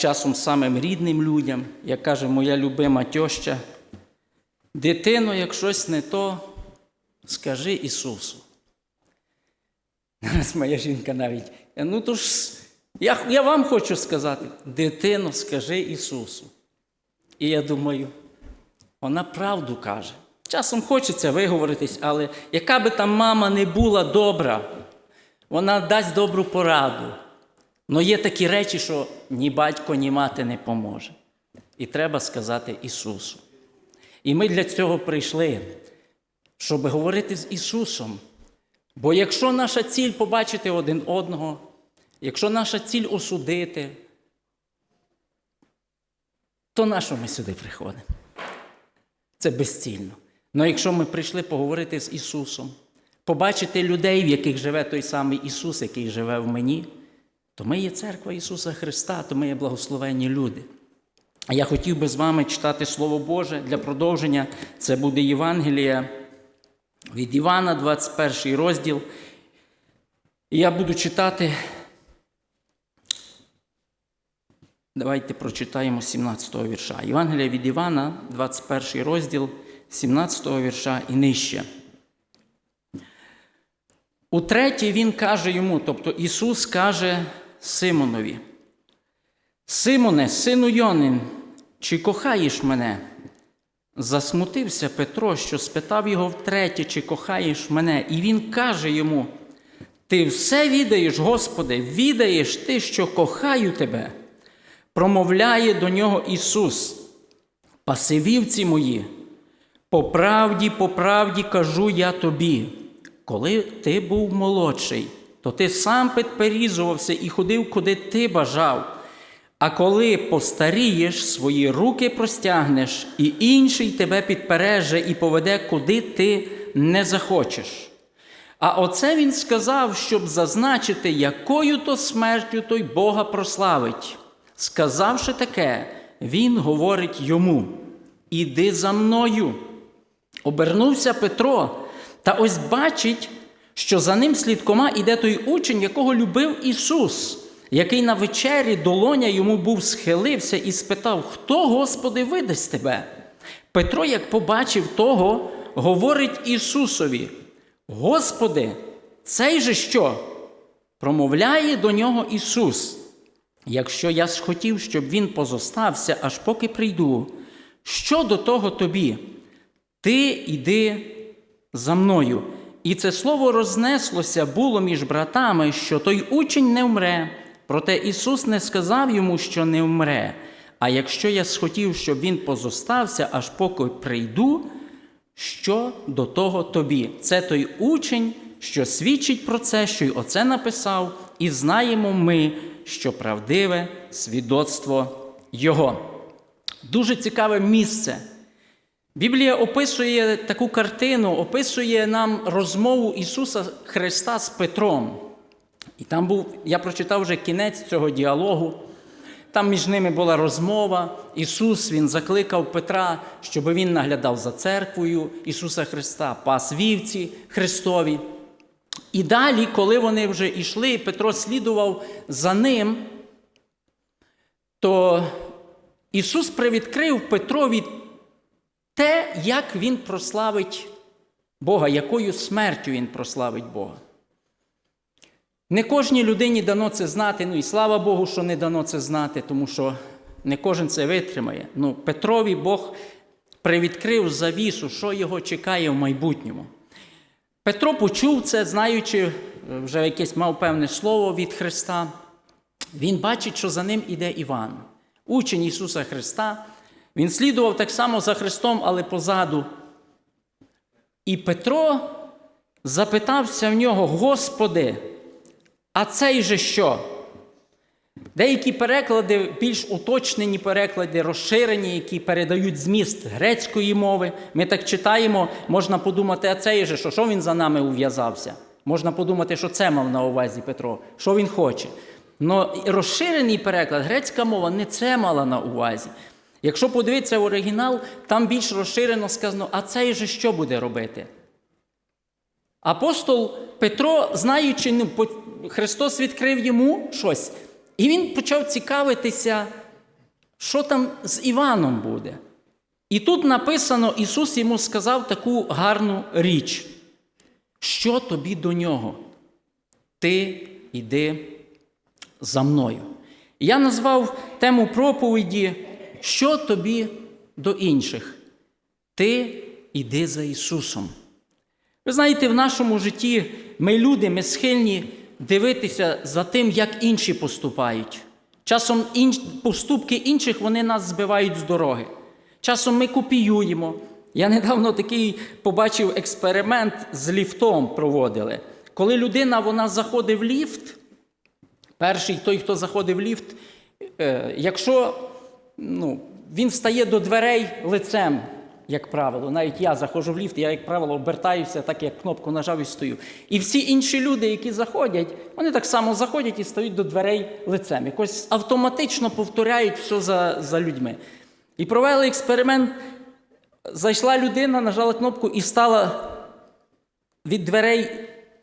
часом самим рідним людям, як каже моя любима тьоща, дитино, як щось не то, скажи Ісусу. Зараз моя жінка навіть. Ну то ж, я, я вам хочу сказати, дитино, скажи Ісусу. І я думаю, вона правду каже. Часом хочеться виговоритись, але яка би там мама не була добра, вона дасть добру пораду. Але є такі речі, що ні батько, ні мати не поможе. І треба сказати Ісусу. І ми для цього прийшли, щоб говорити з Ісусом. Бо якщо наша ціль побачити один одного, якщо наша ціль осудити, то на що ми сюди приходимо? Це безцільно. Але якщо ми прийшли поговорити з Ісусом, побачити людей, в яких живе той самий Ісус, який живе в мені, то ми є церква Ісуса Христа, то ми є благословенні люди. А я хотів би з вами читати Слово Боже для продовження. Це буде Євангелія від Івана, 21 розділ. І я буду читати. Давайте прочитаємо 17-го вірша. Євангелія від Івана, 21 розділ, 17-го вірша і нижче. Утретє він каже йому, тобто Ісус каже Симонові: Симоне, сину Йонин, чи кохаєш мене? Засмутився Петро, що спитав його втретє, чи кохаєш мене, і він каже йому: Ти все відаєш, Господи, відаєш ти, що кохаю тебе. Промовляє до нього Ісус, пасивівці мої, по правді, по правді кажу я тобі, коли ти був молодший, то ти сам підперізувався і ходив, куди ти бажав. А коли постарієш, свої руки простягнеш, і інший тебе підпереже і поведе, куди ти не захочеш. А оце він сказав, щоб зазначити, якою то смертю той Бога прославить. Сказавши таке, він говорить йому: Іди за мною. Обернувся Петро, та ось бачить, що за ним слідкома іде той учень, якого любив Ісус, який на вечері долоня йому був схилився і спитав, хто, Господи, видасть тебе? Петро, як побачив того, говорить Ісусові: Господи, цей же що? Промовляє до нього Ісус. Якщо я схотів, щоб він позостався, аж поки прийду, що до того тобі? Ти йди за мною. І це слово рознеслося було між братами, що той учень не вмре. Проте Ісус не сказав йому, що не вмре. А якщо я схотів, щоб він позостався, аж поки прийду, що до того тобі? Це той учень, що свідчить про це, що й оце написав, і знаємо ми, що правдиве свідоцтво Його. Дуже цікаве місце. Біблія описує таку картину, описує нам розмову Ісуса Христа з Петром. І там був, я прочитав вже кінець цього діалогу. Там між ними була розмова. Ісус Він закликав Петра, щоб він наглядав за церквою Ісуса Христа, пас вівці Христові. І далі, коли вони вже йшли, Петро слідував за ним, то Ісус привідкрив Петрові те, як Він прославить Бога, якою смертю Він прославить Бога. Не кожній людині дано це знати, ну і слава Богу, що не дано це знати, тому що не кожен це витримає. Ну, Петрові Бог привідкрив завісу, що його чекає в майбутньому. Петро почув це, знаючи, вже якесь мав певне слово від Христа. Він бачить, що за ним іде Іван, учень Ісуса Христа. Він слідував так само за Христом, але позаду. І Петро запитався в нього: Господи, а цей же що? Деякі переклади, більш уточнені переклади, розширені, які передають зміст грецької мови. Ми так читаємо, можна подумати, а цей же що? Що він за нами ув'язався? Можна подумати, що це мав на увазі Петро, що він хоче. Но розширений переклад, грецька мова не це мала на увазі. Якщо подивитися оригінал, там більш розширено сказано, а цей же що буде робити? Апостол Петро, знаючи, ну, Христос відкрив йому щось, і він почав цікавитися Що там з Іваном буде? І тут написано, Ісус йому сказав таку гарну річ. Що тобі до нього? Ти йди за мною. Я назвав тему проповіді, що тобі до інших? Ти йди за Ісусом. Ви знаєте, в нашому житті ми люди, ми схильні дивитися за тим, як інші поступають. Часом поступки інших вони нас збивають з дороги. Часом ми копіюємо. Я недавно такий побачив експеримент з ліфтом проводили. Коли людина вона заходить в ліфт, перший той, хто заходить в ліфт, е, якщо ну, він встає до дверей лицем, як правило, навіть я заходжу в ліфт, я, як правило, обертаюся, так як кнопку нажав і стою. І всі інші люди, які заходять, вони так само заходять і стають до дверей лицем. Якось автоматично повторяють все за, за людьми. І провели експеримент. Зайшла людина, нажала кнопку і стала від дверей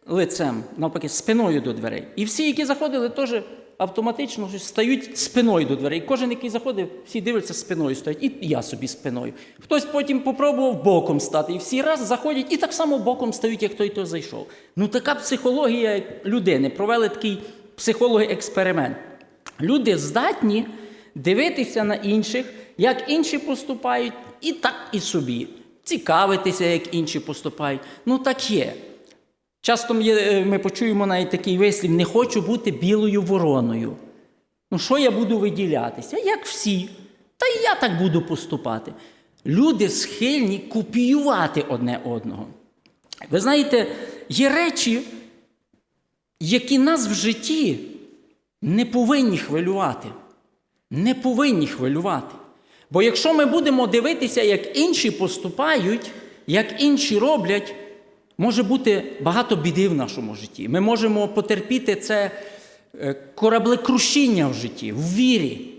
лицем, навпаки, спиною до дверей. І всі, які заходили, теж автоматично стають спиною до дверей. Кожен, який заходив, всі дивляться спиною стоять. І я собі спиною. Хтось потім попробував боком стати. І всі раз заходять і так само боком стають, як той, хто зайшов. Ну, така психологія людини. Провели такий психологи-експеримент. Люди здатні дивитися на інших, як інші поступають, і так і собі. Цікавитися, як інші поступають. Ну так є. Часто е, ми почуємо навіть такий вислів: не хочу бути білою вороною. Ну, що я буду виділятися? Як всі. Та й я так буду поступати. Люди схильні копіювати одне одного. Ви знаєте, є речі, які нас в житті не повинні хвилювати. Не повинні хвилювати. Бо якщо ми будемо дивитися, як інші поступають, як інші роблять, може бути багато біди в нашому житті. Ми можемо потерпіти це е, кораблекрушіння в житті, в вірі.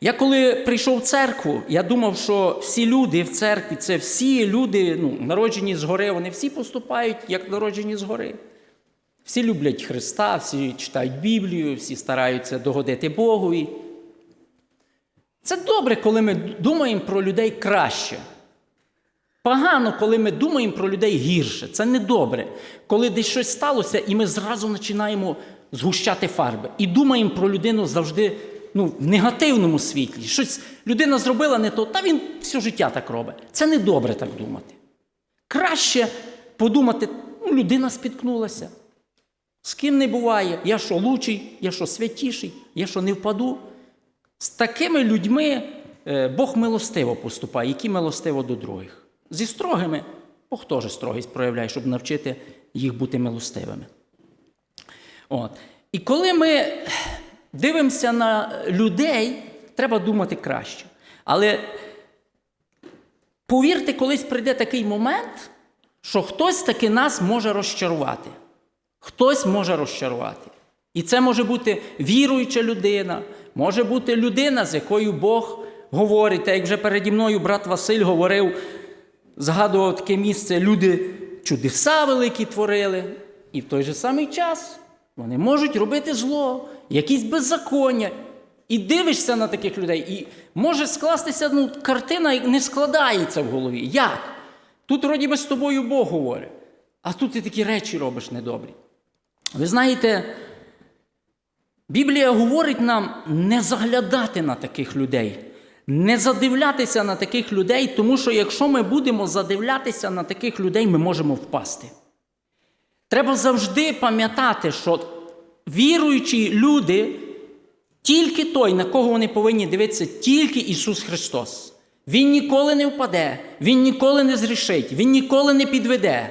Я коли прийшов в церкву, я думав, що всі люди в церкві це всі люди, ну, народжені згори, вони всі поступають, як народжені згори. Всі люблять Христа, всі читають Біблію, всі стараються догодити Богові. Це добре, коли ми думаємо про людей краще. Погано, коли ми думаємо про людей гірше. Це не добре. Коли десь щось сталося, і ми зразу починаємо згущати фарби. І думаємо про людину завжди ну, в негативному світлі. Щось людина зробила не то, та він все життя так робить. Це не добре так думати. Краще подумати, ну, людина спіткнулася. З ким не буває, я що лучий, я що святіший, я що не впаду. З такими людьми е, Бог милостиво поступає, які милостиво до других. Зі строгими Бог теж строгість проявляє, щоб навчити їх бути милостивими. От. І коли ми дивимося на людей, треба думати краще. Але повірте, колись прийде такий момент, що хтось таки нас може розчарувати. Хтось може розчарувати. І це може бути віруюча людина, може бути людина, з якою Бог говорить. Та як вже переді мною брат Василь говорив, згадував таке місце, люди чудеса великі творили, і в той же самий час вони можуть робити зло, якісь беззаконня. І дивишся на таких людей, і може скластися ну, картина не складається в голові. Як? Тут, вроді би, з тобою Бог говорить, а тут ти такі речі робиш недобрі. Ви знаєте, Біблія говорить нам не заглядати на таких людей, не задивлятися на таких людей, тому що якщо ми будемо задивлятися на таких людей, ми можемо впасти. Треба завжди пам'ятати, що віруючі люди, тільки той, на кого вони повинні дивитися, тільки Ісус Христос. Він ніколи не впаде, Він ніколи не зрішить, Він ніколи не підведе.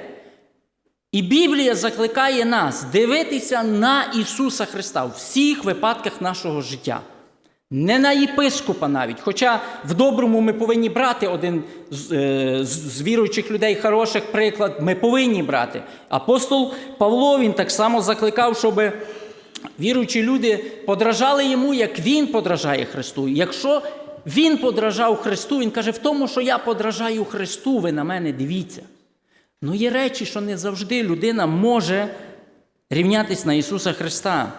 І Біблія закликає нас дивитися на Ісуса Христа в всіх випадках нашого життя. Не на єпископа навіть. Хоча в доброму ми повинні брати один з, е, з, з віруючих людей хороших приклад, ми повинні брати. Апостол Павло він так само закликав, щоб віруючі люди подражали йому, як він подражає Христу. Якщо він подражав Христу, він каже, в тому, що я подражаю Христу, ви на мене дивіться. Ну, є речі, що не завжди людина може рівнятися на Ісуса Христа.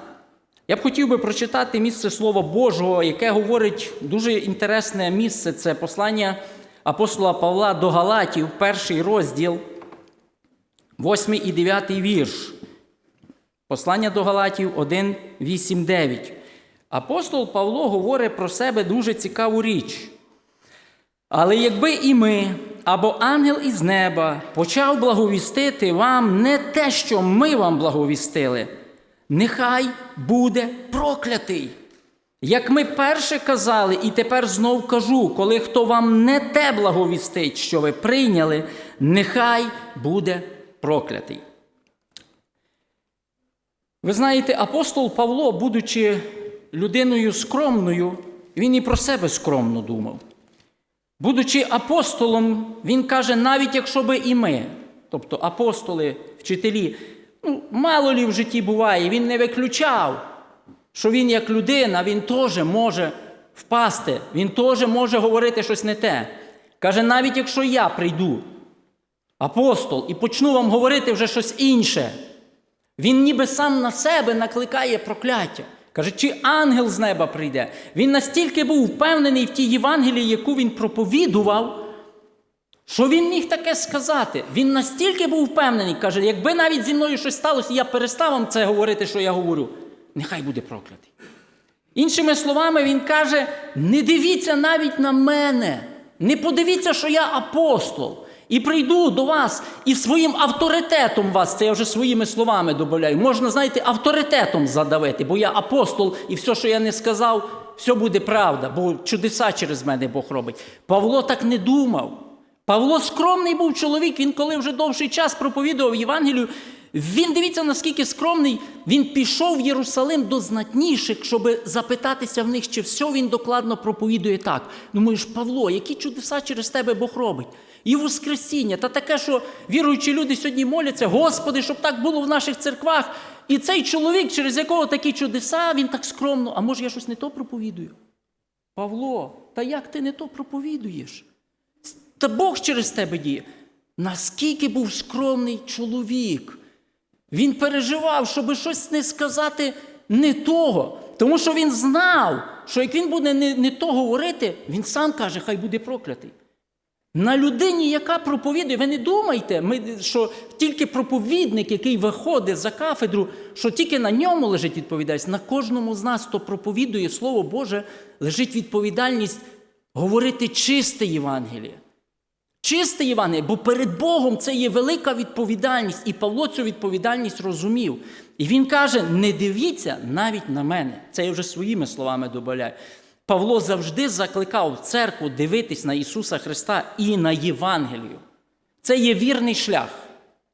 Я б хотів би прочитати місце Слова Божого, яке говорить дуже інтересне місце. Це послання апостола Павла до Галатів, перший розділ, 8 і 9 вірш. Послання до Галатів 1, 8, 9. Апостол Павло говорить про себе дуже цікаву річ. Але якби і ми, або ангел із неба, почав благовістити вам не те, що ми вам благовістили, нехай буде проклятий. Як ми перше казали, і тепер знов кажу, коли хто вам не те благовістить, що ви прийняли, нехай буде проклятий. Ви знаєте, апостол Павло, будучи людиною скромною, він і про себе скромно думав. Будучи апостолом, він каже, навіть якщо би і ми, тобто апостоли, вчителі, ну, мало лі в житті буває, він не виключав, що він як людина, він теж може впасти, він теж може говорити щось не те. Каже, навіть якщо я прийду, апостол, і почну вам говорити вже щось інше, він ніби сам на себе накликає прокляття. Каже, чи ангел з неба прийде. Він настільки був впевнений в тій Євангелії, яку він проповідував, що він міг таке сказати. Він настільки був впевнений, каже, якби навіть зі мною щось сталося, я перестав вам це говорити, що я говорю, нехай буде проклятий. Іншими словами, він каже: не дивіться навіть на мене, не подивіться, що я апостол. І прийду до вас і своїм авторитетом вас, це я вже своїми словами додаю, можна, знаєте, авторитетом задавити, бо я апостол, і все, що я не сказав, все буде правда, бо чудеса через мене Бог робить. Павло так не думав. Павло скромний був чоловік, він коли вже довший час проповідував Євангелію, він дивіться, наскільки скромний, він пішов в Єрусалим до знатніших, щоб запитатися в них, чи все він докладно проповідує так. Думаєш, Павло, які чудеса через тебе Бог робить? І Воскресіння, та таке, що віруючі люди сьогодні моляться, Господи, щоб так було в наших церквах. І цей чоловік, через якого такі чудеса, він так скромно, а може я щось не то проповідую? Павло, та як ти не то проповідуєш? Та Бог через тебе діє. Наскільки був скромний чоловік? Він переживав, щоб щось не сказати не того. Тому що він знав, що як він буде не, не то говорити, він сам каже, хай буде проклятий. На людині, яка проповідує, ви не думайте, ми, що тільки проповідник, який виходить за кафедру, що тільки на ньому лежить відповідальність. На кожному з нас, хто проповідує Слово Боже, лежить відповідальність говорити чисте Євангеліє. Чисте Євангеліє, бо перед Богом це є велика відповідальність, і Павло цю відповідальність розумів. І він каже: не дивіться навіть на мене. Це я вже своїми словами добавляю. Павло завжди закликав церкву дивитись на Ісуса Христа і на Євангелію. Це є вірний шлях.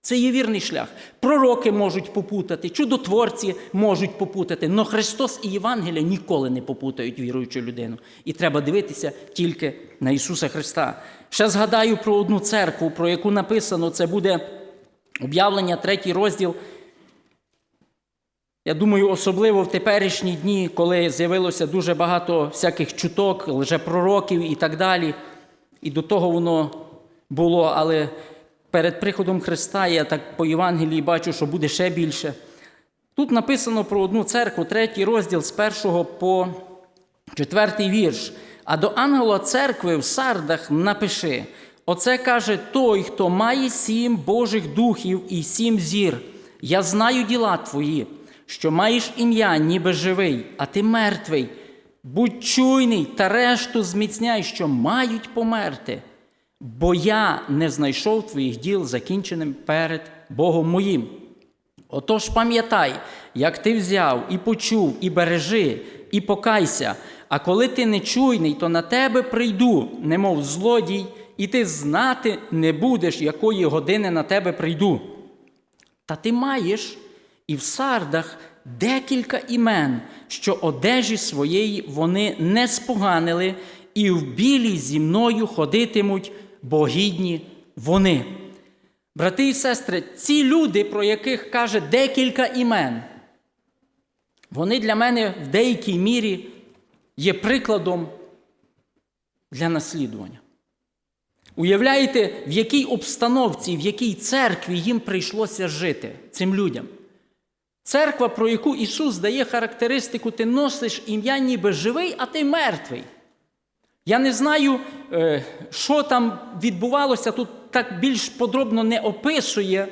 Це є вірний шлях. Пророки можуть попутати, чудотворці можуть попутати, але Христос і Євангелія ніколи не попутають віруючу людину. І треба дивитися тільки на Ісуса Христа. Ще згадаю про одну церкву, про яку написано, це буде об'явлення, третій розділ. Я думаю, особливо в теперішні дні, коли з'явилося дуже багато всяких чуток, лжепророків і так далі. І до того воно було, але перед приходом Христа я так по Євангелії бачу, що буде ще більше. Тут написано про одну церкву, третій розділ з першого по четвертий вірш. А до ангела церкви в сардах напиши: Оце каже той, хто має сім Божих духів і сім зір. Я знаю діла твої, що маєш ім'я, ніби живий, а ти мертвий. Будь чуйний та решту зміцняй, що мають померти. Бо я не знайшов твоїх діл закінченим перед Богом моїм. Отож пам'ятай, як ти взяв і почув, і бережи, і покайся. А коли ти нечуйний, то на тебе прийду, немов злодій, і ти знати не будеш, якої години на тебе прийду. Та ти маєш і в сардах декілька імен, що одежі своєї вони не споганили, і в білій зі мною ходитимуть, бо гідні вони. Брати і сестри, ці люди, про яких каже декілька імен, вони для мене в деякій мірі є прикладом для наслідування. Уявляєте, в якій обстановці, в якій церкві їм прийшлося жити цим людям? Церква, про яку Ісус дає характеристику, ти носиш ім'я ніби живий, а ти мертвий. Я не знаю, е, що там відбувалося, тут так більш подробно не описує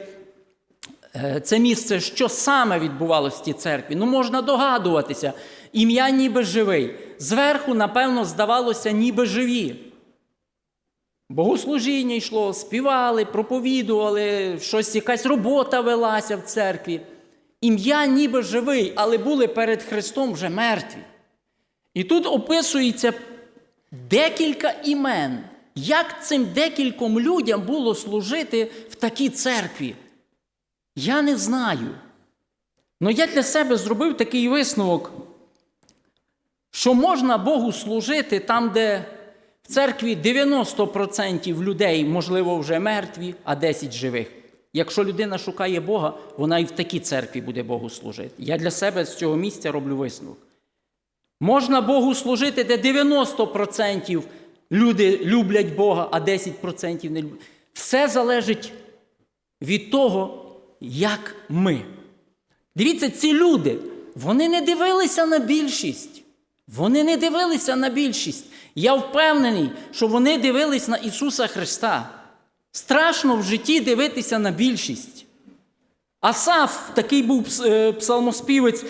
е, це місце, що саме відбувалося в тій церкві. Ну, можна догадуватися, ім'я ніби живий. Зверху, напевно, здавалося, ніби живі. Богослужіння йшло, співали, проповідували, щось, якась робота велася в церкві. Ім'я ніби живий, але були перед Христом вже мертві. І тут описується декілька імен. Як цим декільком людям було служити в такій церкві? Я не знаю. Але я для себе зробив такий висновок, що можна Богу служити там, де в церкві 90% людей, можливо, вже мертві, а 10 живих. Якщо людина шукає Бога, вона і в такій церкві буде Богу служити. Я для себе з цього місця роблю висновок. Можна Богу служити, де 90% люди люблять Бога, а 10% не люблять. Все залежить від того, як ми. Дивіться, ці люди, вони не дивилися на більшість. Вони не дивилися на більшість. Я впевнений, що вони дивились на Ісуса Христа. Страшно в житті дивитися на більшість. Асаф, такий був е, псалмоспівець,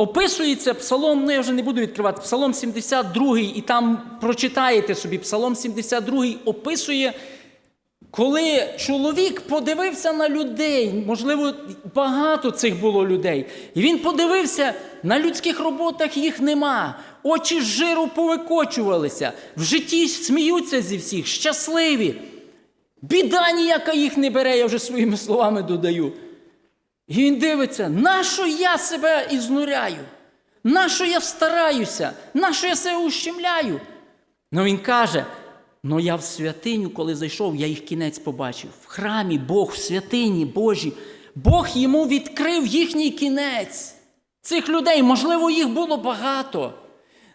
описується псалом, ну я вже не буду відкривати, псалом 72, і там прочитаєте собі, псалом 72 описує, коли чоловік подивився на людей, можливо, багато цих було людей, і він подивився, на людських роботах їх нема, очі з жиру повикочувалися, в житті сміються зі всіх, щасливі. Біда ніяка їх не бере, я вже своїми словами додаю. І він дивиться, нащо я себе ізнуряю? Нащо я стараюся? Нащо я себе ущемляю? Ну він каже: ну я в святиню, коли зайшов, я їх кінець побачив. В храмі Бог, в святині Божій. Бог йому відкрив їхній кінець. Цих людей, можливо, їх було багато.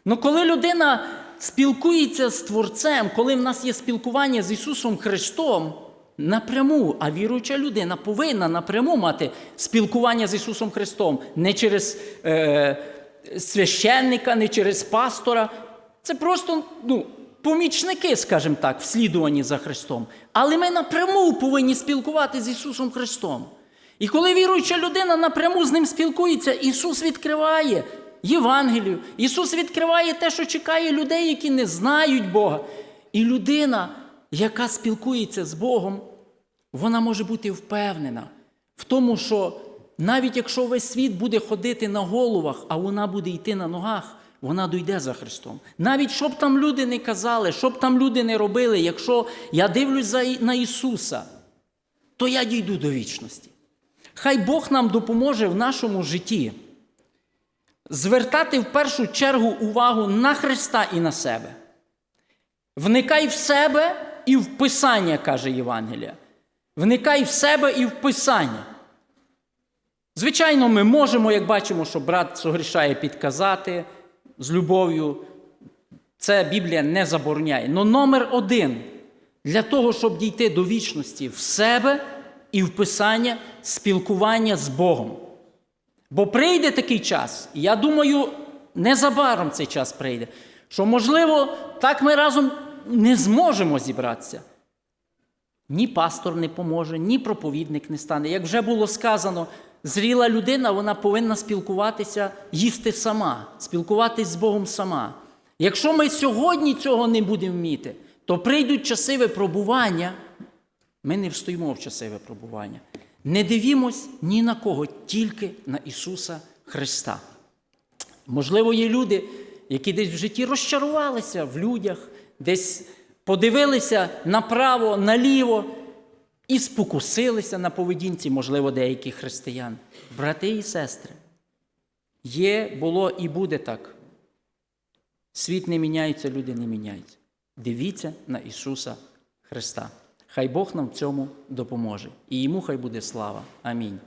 Ну коли людина спілкується з Творцем, коли в нас є спілкування з Ісусом Христом напряму, а віруюча людина повинна напряму мати спілкування з Ісусом Христом, не через е, священника, не через пастора. Це просто ну, помічники, скажімо так, в слідуванні за Христом. Але ми напряму повинні спілкуватися з Ісусом Христом. І коли віруюча людина напряму з ним спілкується, Ісус відкриває Євангелію. Ісус відкриває те, що чекає людей, які не знають Бога. І людина, яка спілкується з Богом, вона може бути впевнена в тому, що навіть якщо весь світ буде ходити на головах, а вона буде йти на ногах, вона дойде за Христом. Навіть що б там люди не казали, що б там люди не робили, якщо я дивлюсь на Ісуса, то я дійду до вічності. Хай Бог нам допоможе в нашому житті звертати в першу чергу увагу на Христа і на себе. Вникай в себе і в Писання, каже Євангелія. Вникай в себе і в Писання. Звичайно, ми можемо, як бачимо, що брат согрішає підказати з любов'ю. Це Біблія не забороняє. Но номер один для того, щоб дійти до вічності в себе і в Писання спілкування з Богом. Бо прийде такий час, і я думаю, незабаром цей час прийде, що, можливо, так ми разом не зможемо зібратися. Ні пастор не поможе, ні проповідник не стане. Як вже було сказано, зріла людина вона повинна спілкуватися, їсти сама, спілкуватись з Богом сама. Якщо ми сьогодні цього не будемо вміти, то прийдуть часи випробування, ми не встоїмо в часи випробування. Не дивімось ні на кого, тільки на Ісуса Христа. Можливо, є люди, які десь в житті розчарувалися в людях, десь подивилися направо, наліво і спокусилися на поведінці, можливо, деяких християн. Брати і сестри, є, було і буде так. Світ не міняється, люди не міняються. Дивіться на Ісуса Христа. Хай Бог нам в цьому допоможе. І йому хай буде слава. Амінь.